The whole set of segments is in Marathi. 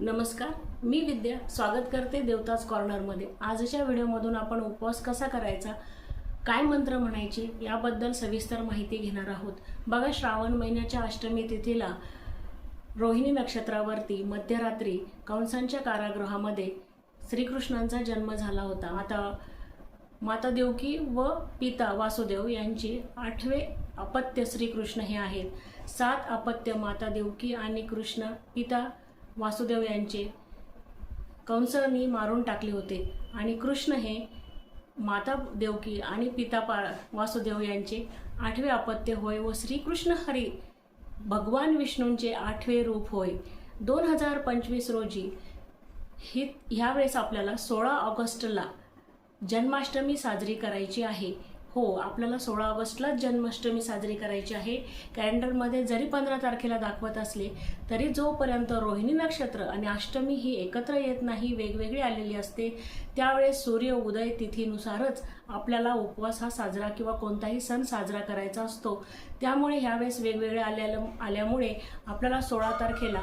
नमस्कार मी विद्या. स्वागत करते देवताज कॉर्नरमध्ये आजच्या व्हिडिओमधून आपण उपवास कसा करायचा काय मंत्र म्हणायचे याबद्दल सविस्तर माहिती घेणार आहोत. बघा श्रावण महिन्याच्या अष्टमी तिथीला रोहिणी नक्षत्रावरती मध्यरात्री कंसांच्या कारागृहामध्ये श्रीकृष्णांचा जन्म झाला होता. आता माता देवकी व पिता वासुदेव यांचे आठवे अपत्य श्रीकृष्ण हे आहेत. सात अपत्य माता देवकी आणि कृष्ण पिता वासुदेव यांचे. कंसनी मारून टाकले होते. आणि कृष्ण हे माता देवकी आणि पिता पा वासुदेव यांचे आठवे अपत्य होय व श्रीकृष्ण हरी भगवान विष्णूंचे आठवे रूप होय. दोन हजार पंचवीस रोजी ही ह्यावेळेस आपल्याला सोळा ऑगस्टला जन्माष्टमी साजरी करायची आहे. हो आपल्याला सोळा ऑगस्टलाच जन्माष्टमी साजरी करायची आहे. कॅलेंडरमध्ये जरी पंधरा तारखेला दाखवत असले तरी जोपर्यंत रोहिणी नक्षत्र आणि अष्टमी ही एकत्र येत नाही वेगवेगळी आलेली असते त्यावेळेस सूर्य उदय तिथीनुसारच आपल्याला उपवास हा साजरा किंवा कोणताही सण साजरा करायचा असतो. त्यामुळे ह्यावेळेस वेगवेगळ्या आल्या आल्यामुळे आपल्याला सोळा तारखेला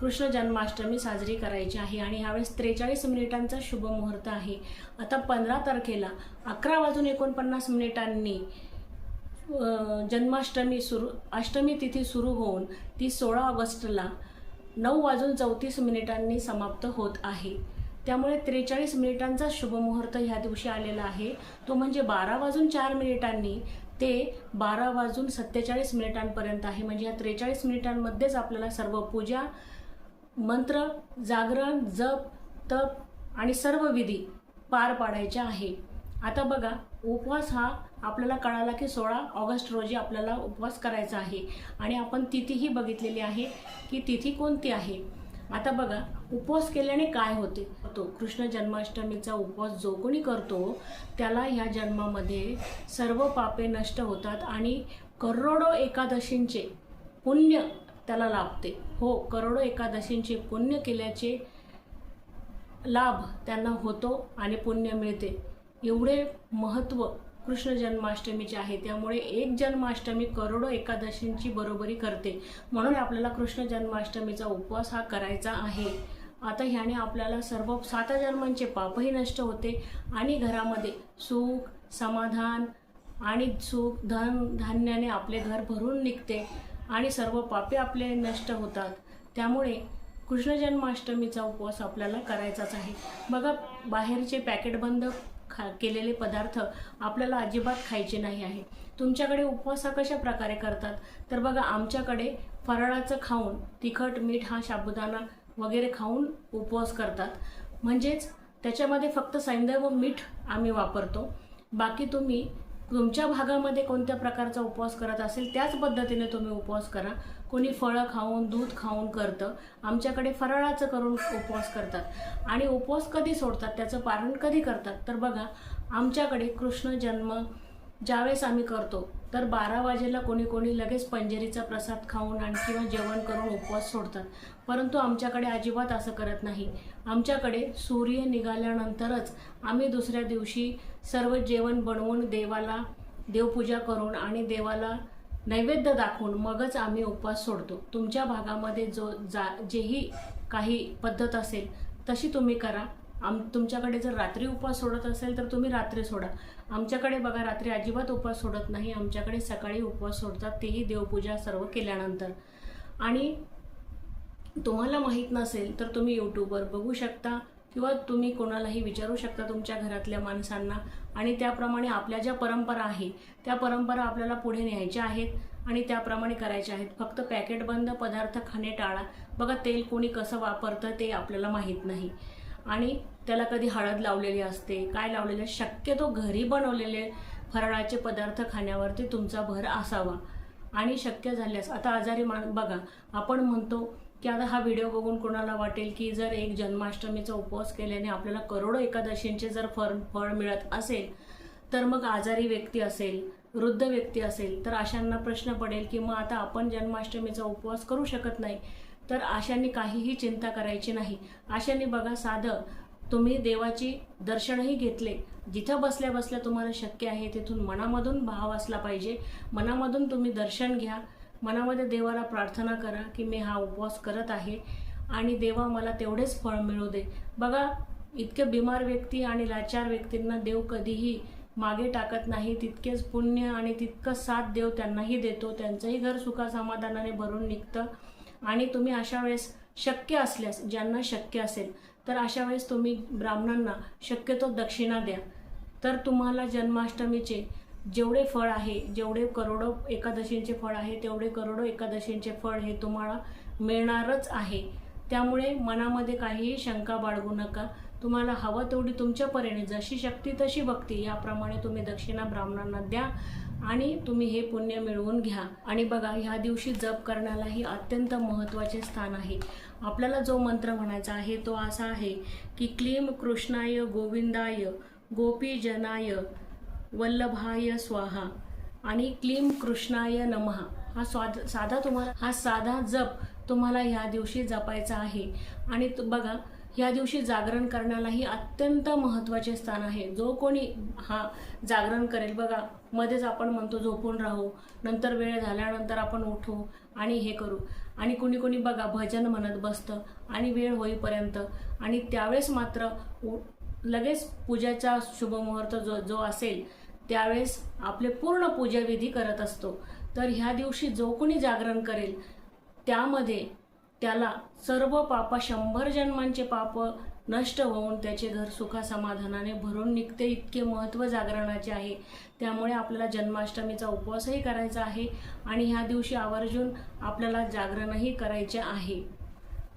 कृष्ण जन्माष्टमी साजरी करायची आहे आणि ह्यावेळेस त्रेचाळीस मिनिटांचा शुभ मुहूर्त आहे. आता पंधरा तारखेला अकरा वाजून एकोणपन्नास मिनिटांनी जन्माष्टमी सुरू अष्टमी तिथी सुरू होऊन ती सोळा ऑगस्टला नऊ वाजून चौतीस मिनिटांनी समाप्त होत आहे. त्यामुळे त्रेचाळीस मिनिटांचा शुभमुहूर्त ह्या दिवशी आलेला आहे. तो म्हणजे बारा वाजून चार मिनिटांनी ते बारा वाजून सत्तेचाळीस मिनिटांपर्यंत आहे. म्हणजे या त्रेचाळीस मिनिटांमध्येच आपल्याला सर्व पूजा मंत्र जागरण जप तप आणि सर्व विधी पार पाडायच्या आहे. आता बघा उपवास हा आपल्याला कळाला की सोळा ऑगस्ट रोजी आपल्याला उपवास करायचा आहे. आणि आपण तिथीही बघितलेली आहे की तिथी कोणती आहे? आता बघा उपवास केल्याने काय होते? तो कृष्ण जन्माष्टमीचा उपवास जो कोणी करतो त्याला ह्या जन्मामध्ये सर्व पापे नष्ट होतात आणि करोडो एकादशींचे पुण्य त्याला लाभते. हो करोडो एकादशींचे पुण्य केल्याचे लाभ त्यांना होतो आणि पुण्य मिळते. एवढे महत्त्व कृष्ण जन्माष्टमीचे आहे. त्यामुळे एक जन्माष्टमी करोडो एकादशींची बरोबरी करते. म्हणून आपल्याला कृष्ण जन्माष्टमीचा उपवास हा करायचा आहे. आता ह्याने आपल्याला सर्व सात जन्मांचे पापही नष्ट होते आणि घरामध्ये सुख समाधान आणि सुख धन धान्याने आपले घर भरून निघते. आणि सर्व पापे आपले नष्ट होतात. त्यामुळे कृष्ण जन्माष्टमीचा उपवास आपल्याला करायचाच आहे. बघा बाहेरचे पॅकेट बंद खा केलेले पदार्थ आपल्याला अजिबात खायचे नाही आहे. तुमच्याकडे उपवास हा कशा प्रकारे करतात? तर बघा आमच्याकडे फराळाचं खाऊन तिखट मीठ हा साबुदाणा वगैरे खाऊन उपवास करतात. म्हणजेच त्याच्यामध्ये फक्त सैंदव व मीठ आम्ही वापरतो. बाकी तुम्ही तुमच्या भागामध्ये कोणत्या प्रकारचा उपवास करत असेल त्याच पद्धतीने तुम्ही उपवास करा. कोणी फळं खाऊन दूध खाऊन करतं. आमच्याकडे फराळाचं करून उपवास करतात. आणि उपवास कधी सोडतात त्याचं पारण कधी करतात? तर बघा आमच्याकडे कृष्ण जन्म ज्यावेळेस आम्ही करतो तर बारा वाजेला कोणी कोणी लगेच पंजेरीचा प्रसाद खाऊन आणि किंवा जेवण करून उपवास सोडतात. परंतु आमच्याकडे अजिबात असं करत नाही. आमच्याकडे सूर्य निघाल्यानंतरच आम्ही दुसऱ्या दिवशी सर्व जेवण बनवून देवाला देवपूजा करून आणि देवाला नैवेद्य दाखवून मगच आम्ही उपवास सोडतो. तुमच्या भागामध्ये जो जा जेही काही पद्धत असेल तशी तुम्ही करा. आम तुमच्याकडे जर रात्री उपवास सोडत असेल तर तुम्ही रात्री सोडा. आमच्याकडे बघा रात्री अजिबात उपवास सोडत नाही. आमच्याकडे सकाळी उपवास सोडतात तेही देवपूजा सर्व केल्यानंतर. आणि तुम्हाला माहीत नसेल तर तुम्ही यूट्यूबवर बघू शकता. किंवा तुम्ही कोणालाही विचारू शकता तुमच्या घरातल्या माणसांना. आणि त्याप्रमाणे आपल्या ज्या परंपरा आहे त्या परंपरा आपल्याला पुढे न्यायच्या आहेत आणि त्याप्रमाणे करायच्या आहेत. फक्त पॅकेट बंद पदार्थ खाणे टाळा. बघा तेल कोणी कसं वापरतं ते आपल्याला माहीत नाही. आणि त्याला कधी हळद लावलेली असते काय लावलेले शक्यतो घरी बनवलेले फराळाचे पदार्थ खाण्यावरती तुमचा भर असावा. आणि शक्य झाल्यास आता आजारी मान बघा आपण म्हणतो की आता हा व्हिडिओ बघून कोणाला वाटेल की जर एक जन्माष्टमीचा उपवास केल्याने आपल्याला करोडो एकादशींचे जर फळ फळ मिळत असेल तर मग आजारी व्यक्ती असेल वृद्ध व्यक्ती असेल तर अशांना प्रश्न पडेल की मग आता आपण जन्माष्टमीचा उपवास करू शकत नाही. तर आशांनी काहीही चिंता करायची नाही. आशांनी बघा साधं तुम्ही देवाची दर्शनही घेतले. जिथं बसल्या बसल्या तुम्हाला शक्य आहे तिथून मनामधून भाव असला पाहिजे. मनामधून तुम्ही दर्शन घ्या. मनामध्ये देवाला प्रार्थना करा की मी हा उपवास करत आहे आणि देवा मला तेवढेच फळ मिळू दे. बघा इतके बिमार व्यक्ती आणि लाचार व्यक्तींना देव कधीही मागे टाकत नाही तितकेच पुण्य आणि तितकं साथ देव त्यांनाही देतो. त्यांचंही घर सुखा समाधानाने भरून निघतं. आणि तुम्ही अशा वेळेस शक्य असल्यास ज्यांना शक्य असेल तर अशा वेळेस तुम्ही ब्राह्मणांना शक्यतो दक्षिणा द्या. तर तुम्हाला जन्माष्टमीचे जेवढे फळ आहे जेवढे करोडो एकादशींचे फळ आहे तेवढे करोडो एकादशींचे फळ हे तुम्हाला मिळणारच आहे. त्यामुळे मनामध्ये काहीही शंका बाळगू नका. तुम्हाला हवं तेवढी तुमच्या परीने जशी शक्ती तशी भक्ती याप्रमाणे तुम्ही दक्षिणा ब्राह्मणांना द्या आणि तुम्ही हे पुण्य मिळवून घ्या. आणि बघा ह्या दिवशी जप करण्यालाही अत्यंत महत्त्वाचे स्थान आहे. आपल्याला जो मंत्र म्हणायचा आहे तो असा आहे की क्लीम कृष्णाय गोविंदाय गोपीजनाय वल्लभाय स्वाहा आणि क्लीम कृष्णाय नमः. हा स्वाद साधा तुम्हाला हा साधा जप तुम्हाला ह्या दिवशी जपायचा आहे. आणि तु- बघा ह्या दिवशी जागरण करण्यालाही अत्यंत महत्त्वाचे स्थान आहे. जो कोणी हा जागरण करेल बघा मध्येच आपण म्हणतो झोपून राहू. नंतर वेळ झाल्यानंतर आपण उठू आणि हे करू. आणि कुणी कुणी बघा भजन म्हणत बसतं आणि वेळ होईपर्यंत. आणि त्यावेळेस मात्र उ- लगेच पूजाचा शुभमुहूर्त जो जो असेल त्यावेळेस आपले पूर्ण पूजाविधी करत असतो. तर ह्या दिवशी जो कोणी जागरण करेल त्यामध्ये त्याला सर्व पाप शंभर जन्मांचे पाप नष्ट होऊन त्याचे घर सुखा समाधानाने भरून निघते इतके महत्त्व जागरणाचे आहे. त्यामुळे आपल्याला जन्माष्टमीचा उपवासही करायचा आहे आणि ह्या दिवशी आवर्जून आपल्याला जागरणही करायचे आहे.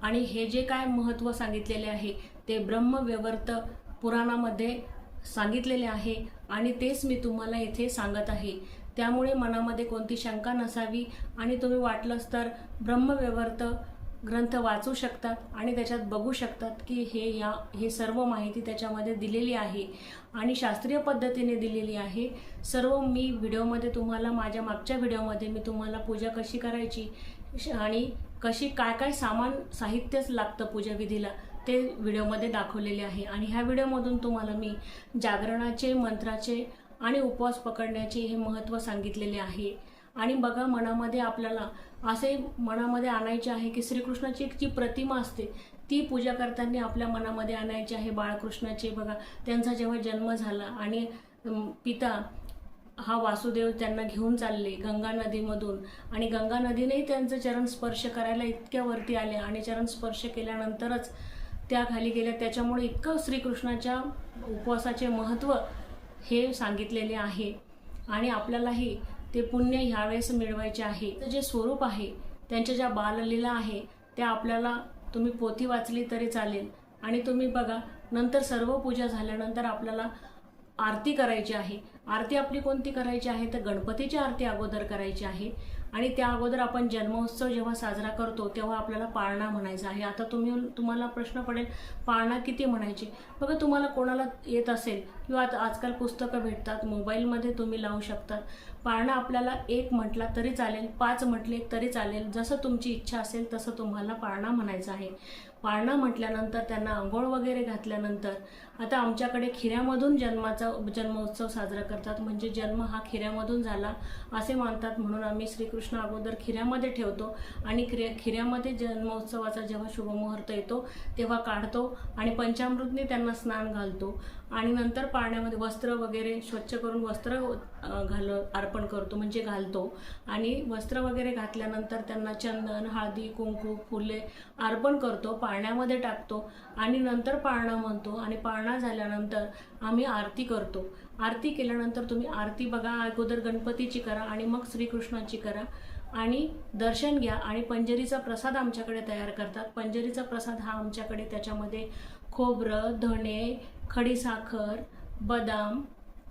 आणि हे जे काय महत्त्व सांगितलेले आहे ते ब्रह्मव्यवर्त पुराणामध्ये सांगितलेले आहे आणि तेच मी तुम्हाला येथे सांगत आहे. त्यामुळे मनामध्ये कोणती शंका नसावी आणि तुम्ही वाटलंच तर ब्रह्मव्यवर्त ग्रंथ वाचू शकतात आणि त्याच्यात बघू शकतात की हे या हे सर्व माहिती त्याच्यामध्ये दिलेली आहे आणि शास्त्रीय पद्धतीने दिलेली आहे. सर्व मी व्हिडिओमध्ये तुम्हाला माझ्या मागच्या व्हिडिओमध्ये मी तुम्हाला पूजा कशी करायची श- आणि कशी काय काय सामान साहित्यच लागतं पूजाविधीला ते व्हिडिओमध्ये दाखवलेले आहे. आणि ह्या व्हिडिओमधून तुम्हाला मी जागरणाचे मंत्राचे आणि उपवास पकडण्याचे हे महत्त्व सांगितलेले आहे. आणि बघा मनामध्ये आपल्याला असे मनामध्ये आणायचे आहे की श्रीकृष्णाची एक जी प्रतिमा असते ती पूजा करताना आपल्या मनामध्ये आणायची आहे बाळकृष्णाचे. बघा त्यांचा जेव्हा जन्म झाला आणि पिता हा वासुदेव त्यांना घेऊन चालले गंगा नदीमधून. आणि गंगा नदीनेही त्यांचं चरण स्पर्श करायला इतक्या वरती आले आणि चरण स्पर्श केल्यानंतरच त्या खाली गेल्या. त्याच्यामुळे इतकं श्रीकृष्णाच्या उपवासाचे महत्त्व हे सांगितलेले आहे. आणि आपल्यालाही ते पुण्य ह्यावेळेस मिळवायचे आहे. तर जे स्वरूप आहे त्यांच्या ज्या बाललीला आहे त्या आपल्याला तुम्ही पोथी वाचली तरी चालेल. आणि तुम्ही बघा नंतर सर्व पूजा झाल्यानंतर आपल्याला आरती करायची आहे. आरती आपली कोणती करायची आहे? तर गणपतीची आरती अगोदर करायची आहे. आणि त्या अगोदर आपण जन्मोत्सव जेव्हा साजरा करतो तेव्हा आपल्याला पाळणा म्हणायचा आहे. आता तुम्ही तुम्हाला प्रश्न पडेल पाळणा किती म्हणायची? बघा तुम्हाला कोणाला येत असेल किंवा आता आजकाल पुस्तकं भेटतात मोबाईलमध्ये तुम्ही लावू शकतात पाळणा आपल्याला एक म्हटला तरी चालेल पाच म्हटले तरी चालेल. जसं तुमची इच्छा असेल तसं तुम्हाला पाळणा म्हणायचा आहे. पाळणा म्हटल्यानंतर त्यांना आंघोळ वगैरे घातल्यानंतर आता आमच्याकडे खिऱ्यामधून जन्माचा जन्मोत्सव साजरा कर करतात म्हणजे जन्म हा खिऱ्यामधून झाला असे मानतात. म्हणून आम्ही श्रीकृष्ण अगोदर खिऱ्यामध्ये ठेवतो आणि खिऱ्या खिऱ्यामध्ये जन्मोत्सवाचा जेव्हा शुभमुहूर्त येतो तेव्हा काढतो आणि पंचामृतने त्यांना स्नान घालतो. आणि नंतर पाण्यामध्ये वस्त्र वगैरे स्वच्छ करून वस्त्र घाल अर्पण करतो म्हणजे घालतो. आणि वस्त्र वगैरे घातल्यानंतर त्यांना चंदन हळदी कुंकू फुले अर्पण करतो पाण्यामध्ये टाकतो आणि नंतर पाळणा म्हणतो. आणि पाळणा झाल्यानंतर आम्ही आरती करतो. आरती केल्यानंतर तुम्ही आरती बघा अगोदर गणपतीची करा आणि मग श्रीकृष्णाची करा. आणि दर्शन घ्या आणि पंजरीचा प्रसाद आमच्याकडे तयार करतात. पंजरीचा प्रसाद हा आमच्याकडे त्याच्यामध्ये खोबरं धणे खडीसाखर बदाम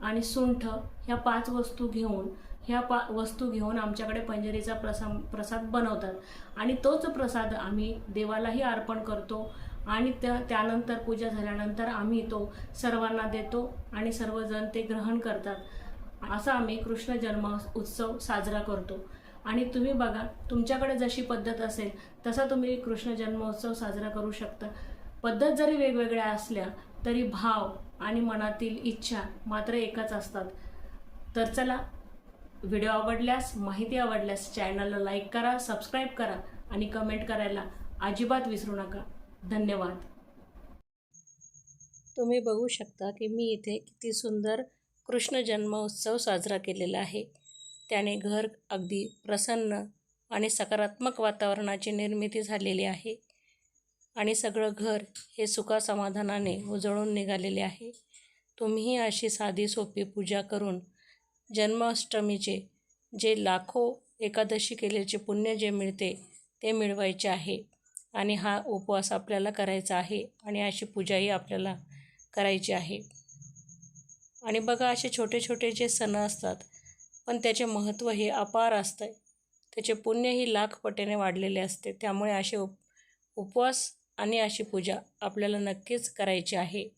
आणि सुंठ ह्या पाच वस्तू घेऊन ह्या पा वस्तू घेऊन आमच्याकडे पंजरीचा प्रसा प्रसाद बनवतात. आणि तोच प्रसाद आम्ही देवालाही अर्पण करतो. आणि त्या त्यानंतर पूजा झाल्यानंतर आम्ही तो सर्वांना देतो आणि सर्वजण ते ग्रहण करतात. असा आम्ही कृष्ण जन्म उत्सव साजरा करतो. आणि तुम्ही बघा तुमच्याकडे जशी पद्धत असेल तसा तुम्ही कृष्ण जन्मोत्सव साजरा करू शकता. पद्धत जरी वेगवेगळ्या असल्या तरी भाव आणि मनातील इच्छा मात्र एकच असतात. तर चला व्हिडिओ आवडल्यास माहिती आवडल्यास चॅनलला लाईक करा सबस्क्राईब करा आणि कमेंट करायला अजिबात विसरू नका. धन्यवाद. तुम्ही बघू शकता की मी इथे किती सुंदर कृष्ण जन्मोत्सव साजरा केलेला आहे. त्याने घर अगदी प्रसन्न आणि सकारात्मक वातावरणाची निर्मिती झालेली आहे आणि सगळं घर हे सुखासमाधानाने उजळून निघालेले आहे. तुम्हीही अशी साधी सोपी पूजा करून जन्माष्टमीचे जे लाखो एकादशी केल्याचे पुण्य जे मिळते ते मिळवायचे आहे. आणि हा उपवास आपल्याला करायचा आहे आणि अशी पूजाही आपल्याला करायची आहे. आणि बघा असे छोटे छोटे जे सण असतात पण त्याचे महत्त्व हे अपार असतं त्याचे पुण्यही लाख पटीने वाढलेले असते. त्यामुळे असे उप उपवास आणि अशी पूजा आपल्याला नक्कीच करायची आहे.